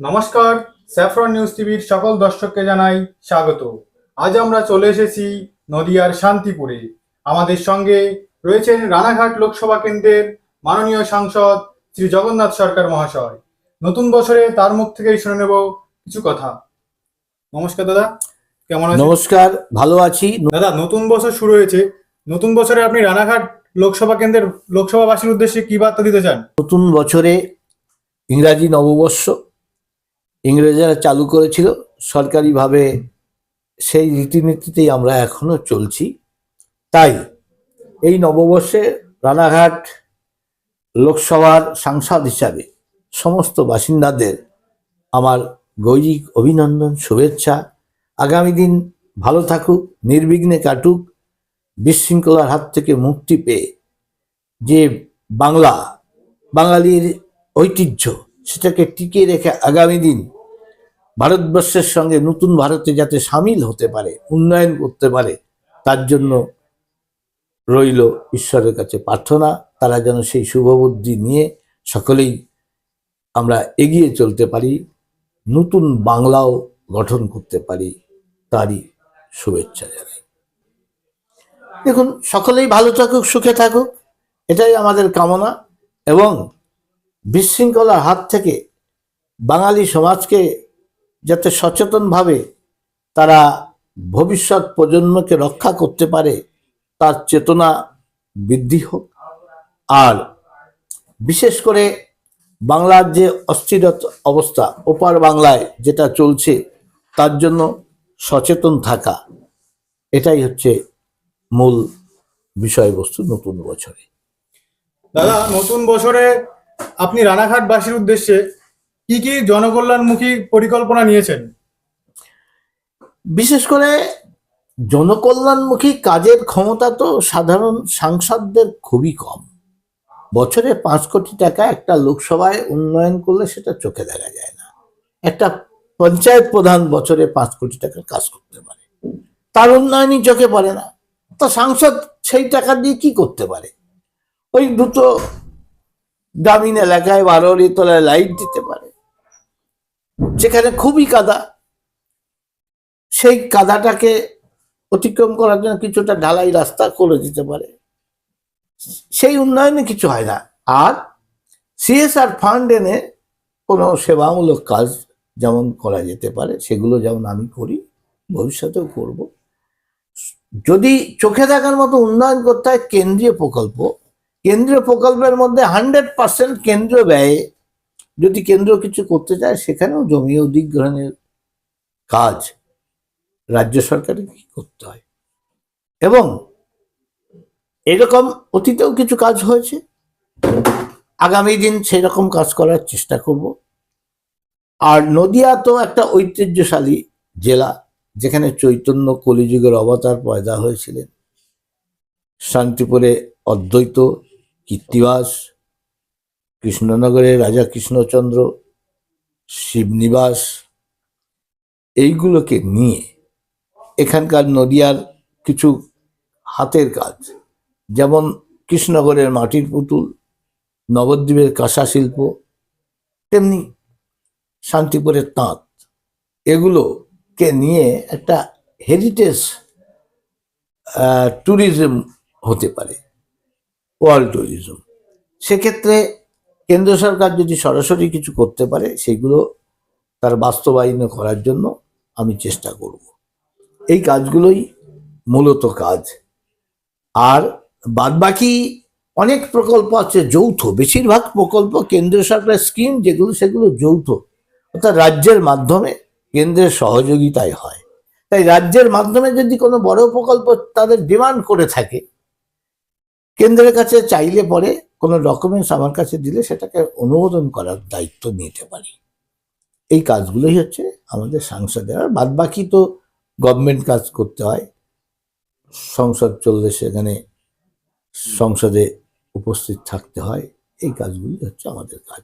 নমস্কার saffron news টিভির সকল দর্শককে জানাই স্বাগত। আজ আমরা চলে এসেছি নদিয়ার শান্তিপুরে। আমাদের সঙ্গে রয়েছেন রানাঘাট লোকসভা কেন্দ্রের মাননীয় সাংসদ শ্রী জগন্নাথ সরকার মহাশয়। নতুন বছরে তার মুখ থেকেই শুনে নেব কিছু কথা। নমস্কার দাদা কেমন আছেন? নমস্কার ভালো আছি। দাদা নতুন বছর শুরু হয়েছে। নতুন বছরে আপনি রানাঘাট লোকসভা কেন্দ্রের লোকসভাবাসীর উদ্দেশ্যে কি বার্তা দিতে চান? নতুন বছরে ইংরাজি নববর্ষ ইংরেজরা চালু করেছিল সরকারিভাবে সেই রীতিনীতিতেই আমরা এখনও চলছি। তাই এই নববর্ষে রানাঘাট লোকসভার সাংসদ হিসাবে সমস্ত বাসিন্দাদের আমার গৈরিক অভিনন্দন, শুভেচ্ছা। আগামী দিন ভালো থাকুক, নির্বিঘ্নে কাটুক, বিশৃঙ্খলার হাত থেকে মুক্তি পেয়ে যে বাংলা, বাঙালির ঐতিহ্য, সেটাকে টিকিয়ে রেখে আগামী দিন ভারতবর্ষের সঙ্গে নতুন ভারতে যাতে সামিল হতে পারে, উন্নয়ন করতে পারে, তার জন্য রইল ঈশ্বরের কাছে প্রার্থনা। তারা যেন সেই শুভবুদ্ধি নিয়ে সকলেই আমরা এগিয়ে চলতে পারি, নতুন বাংলাও গঠন করতে পারি, তারই শুভেচ্ছা জানাই। দেখুন, সকলেই ভালো থাকুক, সুখে থাকুক, এটাই আমাদের কামনা এবং বিশৃঙ্খলার হাত থেকে বাঙালি সমাজকে যাতে সচেতনভাবে তারা ভবিষ্যৎ প্রজন্মকে রক্ষা করতে পারে, তার চেতনা বৃদ্ধি হোক। আর বিশেষ করে বাংলার যে অস্থির অবস্থা, ওপার বাংলায় যেটা চলছে, তার জন্য সচেতন থাকা, এটাই হচ্ছে মূল বিষয়বস্তু নতুন বছরে। দাদা, নতুন বছরে আপনি রানাঘাটবাসীর উদ্দেশ্যে কি কি জনকল্যাণমুখী পরিকল্পনা নিয়েছেন? বিশেষ করে জনকল্যাণমুখী কাজের ক্ষমতা তো সাধারণ সাংসদদের খুবই কম। বছরে পাঁচ কোটি টাকা একটা লোকসভায় উন্নয়ন করলে সেটা চোখে দেখা যায় না। একটা পঞ্চায়েত প্রধান বছরে পাঁচ কোটি টাকার কাজ করতে পারে। তার উন্নয়নই চোখে পড়ে না। তা সাংসদ সেই টাকা দিয়ে কি করতে পারে? ওই দুটো গ্রামীণ এলাকায় বারোরি তলায় লাইট দিতে পারে। যেখানে খুবই কাদা, সেই কাদাটাকে অতিক্রম করার জন্য কিছুটা ঢালাই রাস্তা করে দিতে পারে। সেই উন্নয়নে কিছু হয় না। আর সিএসআর ফান্ড এনে কোনো সেবামূলক কাজ যেমন করা যেতে পারে, সেগুলো যেমন আমি করি, ভবিষ্যতেও করব। যদি চোখে দেখার মতো উন্নয়ন করতে হয় কেন্দ্রীয় প্রকল্প, কেন্দ্রীয় প্রকল্পের মধ্যে হান্ড্রেড পার্সেন্ট কেন্দ্রীয় ব্যয়ে যদি কেন্দ্র কিছু করতে চায়, সেখানেও জমি অধিগ্রহণের কাজ রাজ্য সরকারের কি করতে হয়? এবং এরকম অতীতেও কিছু কাজ হয়েছে? আগামী দিন সেরকম কাজ করার চেষ্টা করব। আর নদিয়া তো একটা ঐতিহ্যশালী জেলা, যেখানে চৈতন্য কলিযুগের অবতার পয়দা হয়েছিলেন। শান্তিপুরে অদ্বৈত কীর্তিবাস কৃষ্ণনগরে রাজা কৃষ্ণচন্দ্র শিবনিবাস এইগুলোকে নিয়ে এখানকার নদিয়ার কিছু হাতের কাজ। যেমন কৃষ্ণনগরের মাটির পুতুল, নবদ্বীপের কাঁসা শিল্প, তেমনি শান্তিপুরের তাঁত। এগুলোকে নিয়ে একটা হেরিটেজ ট্যুরিজম হতে পারে ওয়ার্ল্ড ট্যুরিজম সেক্ষেত্রে কেন্দ্র সরকার যদি সরাসরি কিছু করতে পারে, সেগুলো তার বাস্তবায়ন করার জন্য আমি চেষ্টা করব। এই কাজগুলোই মূলত কাজ। আর বাদবাকি অনেক প্রকল্প আছে, যৌথ। বেশিরভাগ প্রকল্প কেন্দ্রীয় সরকারের স্কিম যেগুলো, সেগুলো যৌথ। অর্থাৎ রাজ্যের মাধ্যমে কেন্দ্রের সহযোগিতায় হয়। তাই রাজ্যের মাধ্যমে যদি কোনো বড় প্রকল্প তাদের ডিমান্ড করে থাকে, কেন্দ্রের কাছে চাইলে পরে কোনো ডকুমেন্টস আমার কাছে দিলে সেটাকে অনুমোদন করার দায়িত্ব নিতে পারি। এই কাজগুলোই হচ্ছে আমাদের সাংসদের। আর বাদ বাকি তো গভর্নমেন্ট কাজ করতে হয়। সংসদ চললে সেখানে সংসদে উপস্থিত থাকতে হয়। এই কাজগুলি হচ্ছে আমাদের কাজ।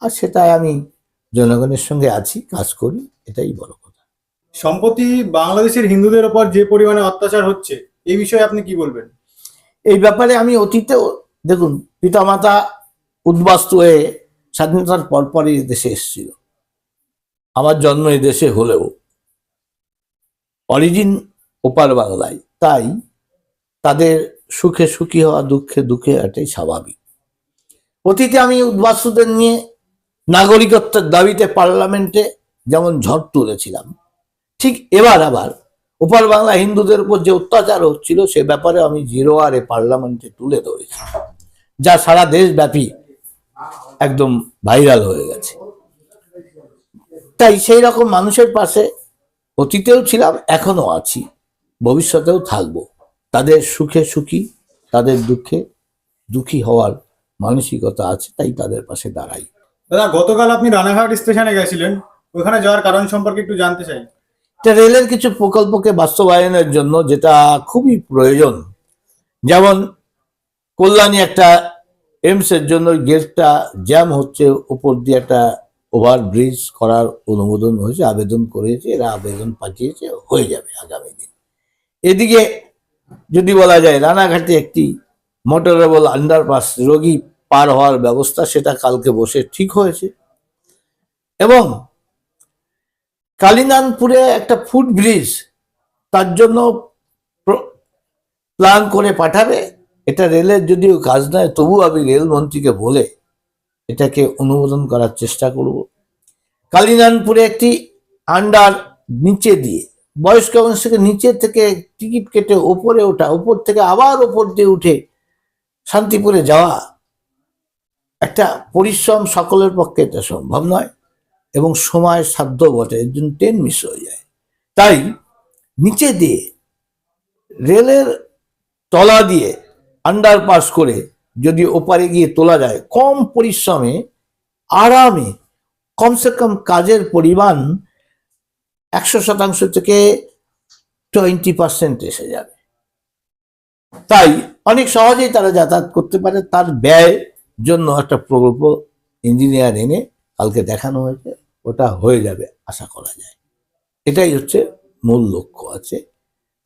আর সেটাই আমি জনগণের সঙ্গে আছি কাজ করি এটাই বড় কথা। সম্প্রতি বাংলাদেশের হিন্দুদের ওপর যে পরিমাণে অত্যাচার হচ্ছে এই বিষয়ে আপনি কি বলবেন? এই ব্যাপারে আমি অতীতেও দেখুন, পিতামাতা উদ্বাস্তু হয়ে স্বাধীনতার পরপরই দেশে এসেছিল। আমার জন্ম এই দেশে হলেও। অরিজিন ওপার বাংলায়। তাই তাদের সুখে সুখী হওয়া, দুঃখে দুঃখে এটাই স্বাভাবিক। অতীতে আমি উদ্বাস্তুদের নিয়ে নাগরিকত্বের দাবিতে পার্লামেন্টে যেমন ঝড় তুলেছিলাম, ঠিক এবার আবার ওপার বাংলা হিন্দুদের উপর যে অত্যাচার হচ্ছিল, সে ব্যাপারে আমি জিরো আর পার্লামেন্টে তুলে ধরেছি। যা সারা দেশব্যাপী একদম ভাইরাল হয়ে গেছে। তাই সেই রকম মানুষের পাশে অতীতেও ছিলাম এখনও আছি। ভবিষ্যতেও থাকব। তাদের সুখে সুখী তাদের দুঃখে দুঃখী হওয়ার মানসিকতা আছে তাই তাদের পাশে দাঁড়াই। দাদা গতকাল আপনি রানাঘাট স্টেশনে গেছিলেন। ওখানে যাওয়ার কারণ সম্পর্কে একটু জানতে চাই। এটা রেলের কিছু প্রকল্পকে বাস্তবায়নের জন্য যেটা খুবই প্রয়োজন। যেমন কল্যাণী একটা এমস এর জন্য গেটটা জ্যাম হচ্ছে, উপর দিয়ে একটা ওভার ব্রিজ করার অনুমোদন হয়েছে, আবেদন করেছে, এরা আবেদন পাঠিয়েছে, হয়ে যাবে আগামী দিন। এদিকে যদি বলা যায়, রানাঘাটে একটি মোটরেবল আন্ডারপাস রোগী পার হওয়ার ব্যবস্থা সেটা কালকে বসে ঠিক হয়েছে। এবং কালিনানপুরে একটা ফুট ব্রিজ তার জন্য প্ল্যান করে পাঠাবে এটা রেলের যদিও কাজ নয় তবু আমি রেলমন্ত্রীকে বলে এটাকে অনুমোদন করার চেষ্টা করব। কালিনানপুরে একটি আন্ডার নিচে দিয়ে, বয়স্ক মানুষ থেকে নিচে থেকে টিকিট কেটে ওপরে ওঠা, ওপর থেকে আবার ওপর দিয়ে উঠে শান্তিপুরে যাওয়া একটা পরিশ্রম সকলের পক্ষে এটা সম্ভব নয় এবং সময় সাধ্য বটে, এর জন্য ট্রেন মিস হয়ে যায়। তাই নিচে দিয়ে রেলের তলা দিয়ে আন্ডারপাস করে যদি ওপারে গিয়ে তোলা যায়, কম পরিশ্রমে, আরামে কমসে কম কাজের পরিমাণ একশো শতাংশ থেকে টোয়েন্টি পার্সেন্ট এসে যাবে। তাই অনেক সহজেই তারা যাতায়াত করতে পারে। তার ব্যয় জন্য একটা প্রকল্প ইঞ্জিনিয়ার এনে কালকে দেখানো হয়েছে। ওটা হয়ে যাবে আশা করা যায়। এটাই হচ্ছে মূল লক্ষ্য আছে।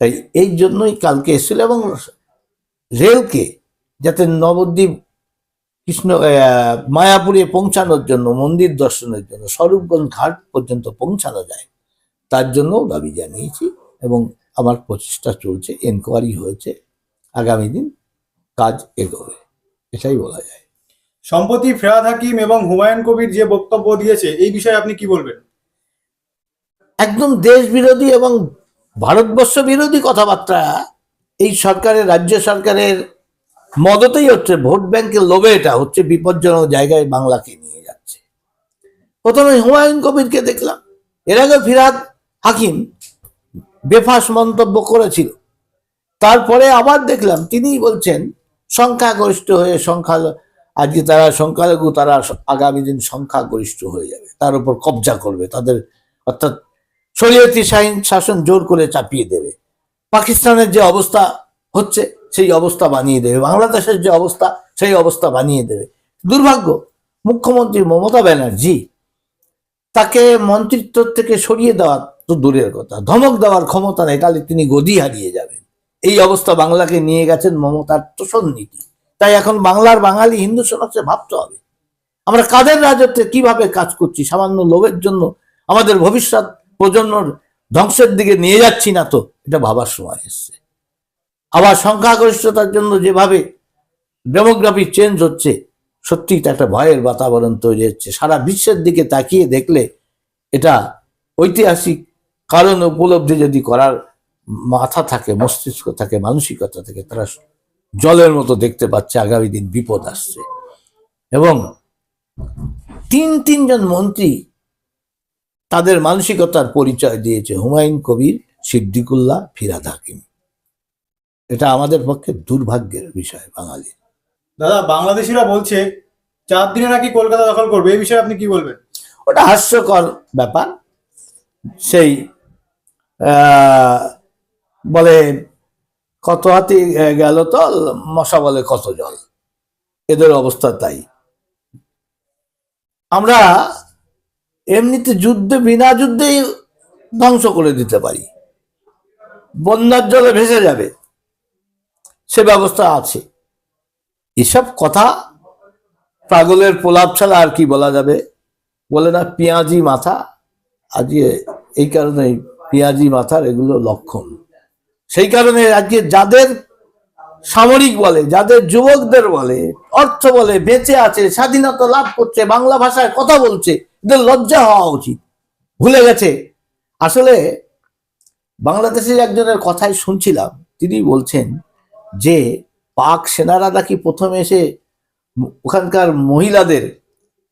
তাই এই জন্যই কালকে এসেছিল এবং রেলকে যাতে নবদ্বীপ কৃষ্ণ মায়াপুরে পৌঁছানোর জন্য মন্দির দর্শনের জন্য স্বরূপগঞ্জ ঘাট পর্যন্ত পৌঁছানো যায় তার জন্য দাবি জানিয়েছি এবং আমার প্রচেষ্টা চলছে এনকোয়ারি হয়েছে আগামী দিন কাজ এগোবে এটাই বলা যায়। সম্প্রতি ফেরাদ হাকিম এবং হুমায়ুন কবির যে বক্তব্য দিয়েছে এই বিষয়ে আপনি কি বলবেন? একদম দেশ বিরোধী এবং ভারতবর্ষ বিরোধী কথাবার্তা এই সরকারের, রাজ্য সরকারের মদতেই হচ্ছে, ভোট ব্যাংকের লোভে এটা হচ্ছে বিপজ্জনক জায়গায় বাংলাকে নিয়ে যাচ্ছে। প্রথমে হুমায়ুন কবিরকে দেখলাম। এর আগে ফিরাদ হাকিম বেফাস মন্তব্য করেছিল। তারপরে আবার দেখলাম, তিনিই বলছেন, সংখ্যাগরিষ্ঠ হয়ে সংখ্যা আজকে তারা সংখ্যালঘু, তারা আগামী দিন সংখ্যাগরিষ্ঠ হয়ে যাবে। তার উপর কবজা করবে, তাদের অর্থাৎ শরীয়তি শাসন জোর করে চাপিয়ে দেবে। পাকিস্তানের যে অবস্থা হচ্ছে, সেই অবস্থা বানিয়ে দেবে। বাংলাদেশের যে অবস্থা, সেই অবস্থা বানিয়ে দেবে। দুর্ভাগ্য, মুখ্যমন্ত্রী মমতা ব্যানার্জি তাকে মন্ত্রিত্ব থেকে সরিয়ে দেওয়া তো দূরের কথা। ধমক দেওয়ার ক্ষমতা নেই, তাহলে তিনি গদি হারিয়ে যাবেন। এই অবস্থা বাংলাকে নিয়ে গেছেন মমতার তোষণ নীতি তাই এখন বাংলার বাঙালি হিন্দু সমাজে ভাবতে হবে। আমরা কাদের রাজত্বে কীভাবে কাজ করছি? সামান্য লোভের জন্য আমাদের ভবিষ্যৎ প্রজন্মর ধ্বংসের দিকে নিয়ে যাচ্ছি না তো, এটা ভাবার সময় এসছে। আবার সংখ্যাগরিষ্ঠতার জন্য যেভাবে ডেমোগ্রাফি চেঞ্জ হচ্ছে, সত্যিই এটা একটা ভয়ের বাতাবরণ তৈরি হচ্ছে। সারা বিশ্বের দিকে তাকিয়ে দেখলে এটা ঐতিহাসিক কারণ উপলব্ধি যদি করার মাথা থাকে, মস্তিষ্ক থাকে, মানসিকতা থাকে, তারা জলের মতো দেখতে পাচ্ছে, আগামী দিন বিপদ আসছে। এবং তিন তিনজন মন্ত্রী তাদের মানসিকতার পরিচয় দিয়েছে হুমায়ুন কবির সিদ্দিকুল্লাহ ফিরাদ হাকিম। এটা আমাদের পক্ষে দুর্ভাগ্যের বিষয় বাঙালি। দাদা বাংলাদেশিরা বলছে চার দিনে নাকি কলকাতা দখল করবে এই বিষয়ে আপনি কি বলবেন? ওটা হাস্যকর ব্যাপার। সেই আহ, বলে কত হাতি গেল তল মশা বলে কত জল। এদের অবস্থা তাই। আমরা এমনিতে যুদ্ধে, বিনা যুদ্ধেই ধ্বংস করে দিতে পারি। বন্যার জলে ভেসে যাবে। সে ব্যবস্থা আছে। এসব কথা পাগলের প্রলাপ ছাড়া আর কি বলা যাবে? বলে না, পেঁয়াজি মাথা। আজকে এই কারণে পেঁয়াজি মাথার এগুলো লক্ষণ। সেই কারণে আজকে যাদের সামরিক বলে, যাদের যুবকদের বলে, অর্থ বলে, বেঁচে আছে, স্বাধীনতা লাভ করছে, বাংলা ভাষায় কথা বলছে লজ্জা হওয়া উচিত। ভুলে গেছে। আসলে বাংলাদেশের একজনের কথাই শুনছিলাম, তিনি বলছেন যে পাক সেনারা নাকি প্রথমে এসে ওখানকার মহিলাদের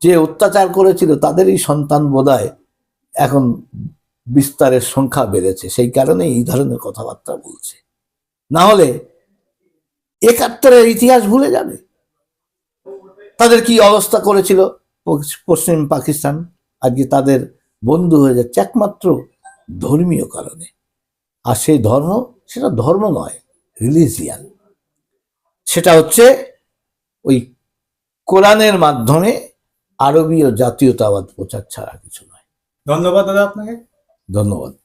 যে অত্যাচার করেছিল, তাদেরই সন্তান বোধহয় এখন বিস্তারের সংখ্যা বেড়েছে। সেই কারণে এই ধরনের কথাবার্তা বলছে। না হলে একাত্তরের ইতিহাস ভুলে যাবে। তাদের কি অবস্থা করেছিল? পশ্চিম পাকিস্তান আজকে তাদের বন্ধু হয়ে যাচ্ছে একমাত্র ধর্মীয় কারণে। আর সেই ধর্ম সেটা ধর্ম নয় রিলিজিয়ান সেটা হচ্ছে ওই কোরআনের মাধ্যমে আরবীয় জাতীয়তাবাদ প্রচার ছাড়া কিছু নয়। ধন্যবাদ দাদা আপনাকে। ধন্যবাদ।